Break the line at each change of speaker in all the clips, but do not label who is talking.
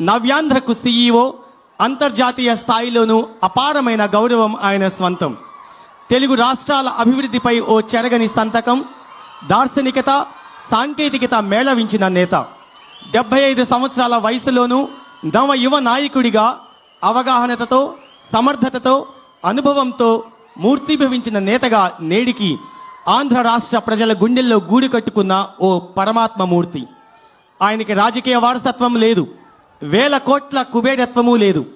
నవ్యాంధ్రకు CEO అంతర్జాతీయ స్థాయిలోనూ అపారమైన గౌరవం ఆయన స్వంతం. తెలుగు రాష్ట్రాల అభివృద్ధిపై ఓ చెరగని సంతకం దార్శనికత సాంకేతికత మేళవించిన నేత. డెబ్బై ఐదు సంవత్సరాల వయసులోనూ నవ యువ నాయకుడిగా అవగాహనతతో సమర్థతతో అనుభవంతో మూర్తిభవించిన నేతగా నేడికి ఆంధ్ర రాష్ట్ర ప్రజల గుండెల్లో గూడు కట్టుకున్న ఓ పరమాత్మ మూర్తి ఆయనకి రాజకీయ వారసత్వం లేదు. వేల కోట్ల కుబేరత్వము లేదు.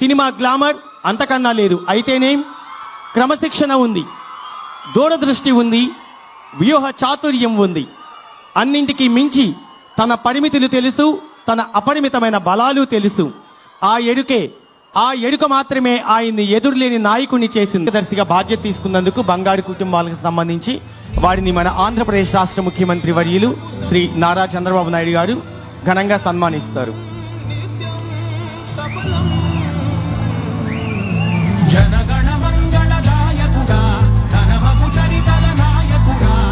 సినిమా గ్లామర్ అంతకన్నా లేదు. అయితేనేం? క్రమశిక్షణ ఉంది. దూరదృష్టి ఉంది. వ్యూహ చాతుర్యం ఉంది. అన్నింటికి మించి తన పరిమితులు తెలుసు తన అపరిమితమైన బలాలు తెలుసు. ఆ ఎరుకే ఆ ఎరుక మాత్రమే ఆయన్ని ఎదురులేని నాయకుడిని చేసింది. దర్శిగా బాధ్యత తీసుకున్నందుకు బంగారు కుటుంబాలకు సంబంధించి వారిని మన ఆంధ్రప్రదేశ్ రాష్ట్ర ముఖ్యమంత్రి వర్యులు శ్రీ నారా చంద్రబాబు నాయుడు గారు ఘనంగా సన్మానిస్తారు.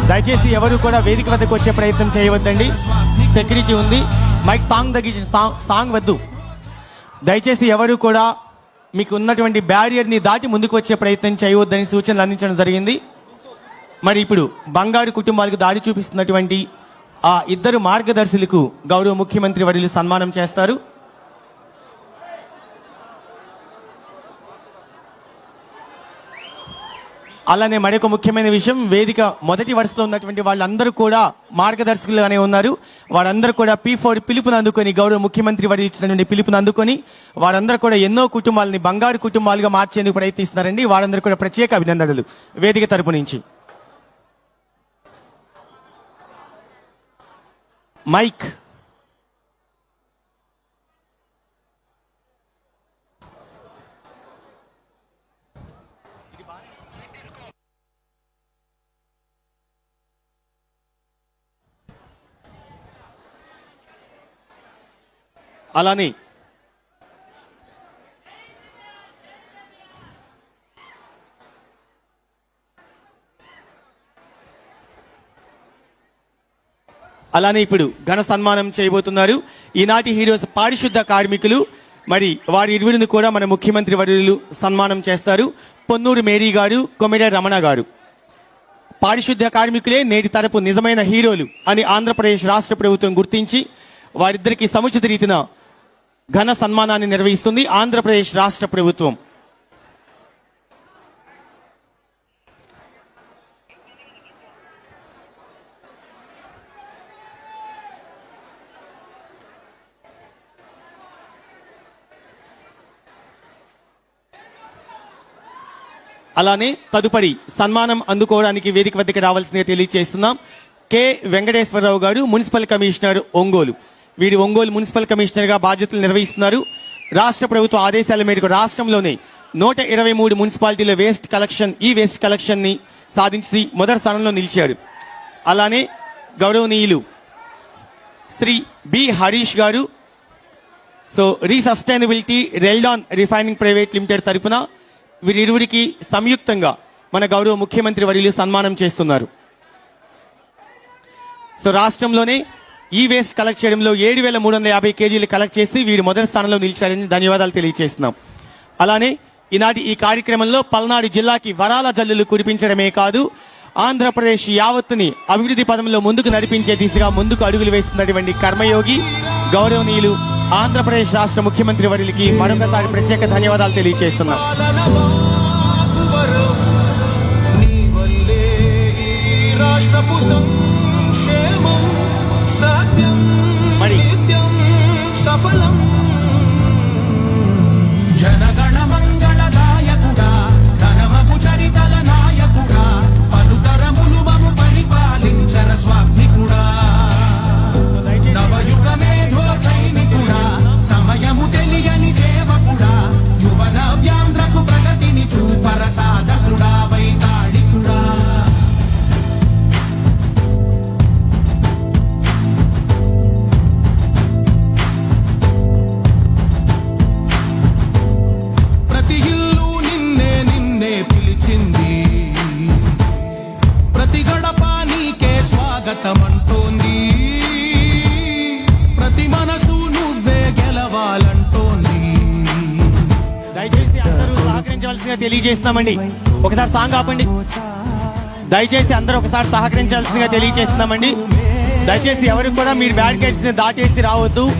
దయచేసి ఎవరు కూడా వేదిక వద్దకు వచ్చే ప్రయత్నం చేయవద్దండి. సెక్యూరిటీ ఉంది. మైక్ సాంగ్ తగ్గించిన సాంగ్ సాంగ్ వద్దు. దయచేసి ఎవరు కూడా మీకు ఉన్నటువంటి బ్యారియర్ని దాటి ముందుకు వచ్చే ప్రయత్నం చేయవద్దని సూచనలు అందించడం జరిగింది. మరి ఇప్పుడు బంగారు కుటుంబాలకు దారి చూపిస్తున్నటువంటి ఆ ఇద్దరు మార్గదర్శులకు గౌరవ ముఖ్యమంత్రి వర్యులు సన్మానం చేస్తారు. అలానే మరొక ముఖ్యమైన విషయం వేదిక మొదటి వరుసలో ఉన్నటువంటి వాళ్ళందరూ కూడా మార్గదర్శకులుగానే ఉన్నారు. వారందరూ కూడా పీ ఫోర్ పిలుపుని అందుకొని గౌరవ ముఖ్యమంత్రి వారు ఇచ్చినటువంటి పిలుపుని అందుకొని వారందరూ కూడా ఎన్నో కుటుంబాలని బంగారు కుటుంబాలుగా మార్చేందుకు ప్రయత్నిస్తున్నారండి. వారందరూ కూడా ప్రత్యేక అభినందనలు. వేదిక తరపు నుంచి. మైక్ అలానే అలానే ఇప్పుడు ఘన సన్మానం చేయబోతున్నారు. ఈనాటి హీరోస్ పారిశుద్ధ కార్మికులు మరి వారి ఇరువురిని కూడా మన ముఖ్యమంత్రి వర్యులు సన్మానం చేస్తారు. పొన్నూరు మేరీ గారు కొమిడ రమణ గారు. పారిశుద్ధ కార్మికులే నేటి తరపు నిజమైన హీరోలు అని ఆంధ్రప్రదేశ్ రాష్ట్ర ప్రభుత్వం గుర్తించి వారిద్దరికి సముచిత రీతిన ఘన సన్మానాన్ని నిర్వహిస్తుంది ఆంధ్రప్రదేశ్ రాష్ట్ర ప్రభుత్వం. అలానే తదుపరి సన్మానం అందుకోవడానికి వేదిక వద్దకు రావాల్సిందిగా తెలియజేస్తున్నాం కె. వెంకటేశ్వరరావు గారు మున్సిపల్ కమిషనర్ ఒంగోలు. వీరు ఒంగోలు మున్సిపల్ కమిషనర్గా బాధ్యతలు నిర్వహిస్తున్నారు. రాష్ట్ర ప్రభుత్వ ఆదేశాల మేరకు రాష్ట్రంలోనే నూట ఇరవై మూడు మున్సిపాలిటీల వేస్ట్ కలెక్షన్ ఈ వేస్ట్ కలెక్షన్ని సాధించి మొదటి స్థానంలో నిలిచారు. అలానే గౌరవనీయులు శ్రీ బి. హరీష్ గారు సో రీసస్టైనబిలిటీ రెల్డాన్ రిఫైనింగ్ ప్రైవేట్ లిమిటెడ్ తరపున వీరిరువురికి సంయుక్తంగా మన గౌరవ ముఖ్యమంత్రి వర్యులు సన్మానం చేస్తున్నారు. సో రాష్ట్రంలోనే ఈ వేస్ట్ కలెక్ట్ చేయడంలో ఏడు వేల మూడు వందల యాభై కేజీలు కలెక్ట్ చేసి వీరు మొదటి స్థానంలో నిలిచారని ధన్యవాదాలు తెలియజేస్తున్నాం. అలానే ఈనాటి ఈ కార్యక్రమంలో పల్నాడు జిల్లాకి వరాల జల్లులు కురిపించడమే కాదు ఆంధ్రప్రదేశ్ యావత్తుని అభివృద్ధి పదంలో ముందుకు నడిపించే దిశగా ముందుకు అడుగులు వేస్తున్నటువంటి కర్మయోగి గౌరవనీయులు ఆంధ్రప్రదేశ్ రాష్ట్ర ముఖ్యమంత్రి వర్యులకి మరొకసారి ప్రత్యేక ధన్యవాదాలు తెలియజేస్తున్నాం
రాష్ట్రపు సంక్షేమం సత్యం
తెలియజేస్తున్నామండి. ఒకసారి సాంగ్ ఆపండి. దయచేసి అందరూ ఒకసారి సహకరించాల్సిందిగా తెలియజేస్తున్నామండి. దయచేసి ఎవరికి కూడా మీరు బ్యారికేడ్స్ని దాచేసి రావద్దు.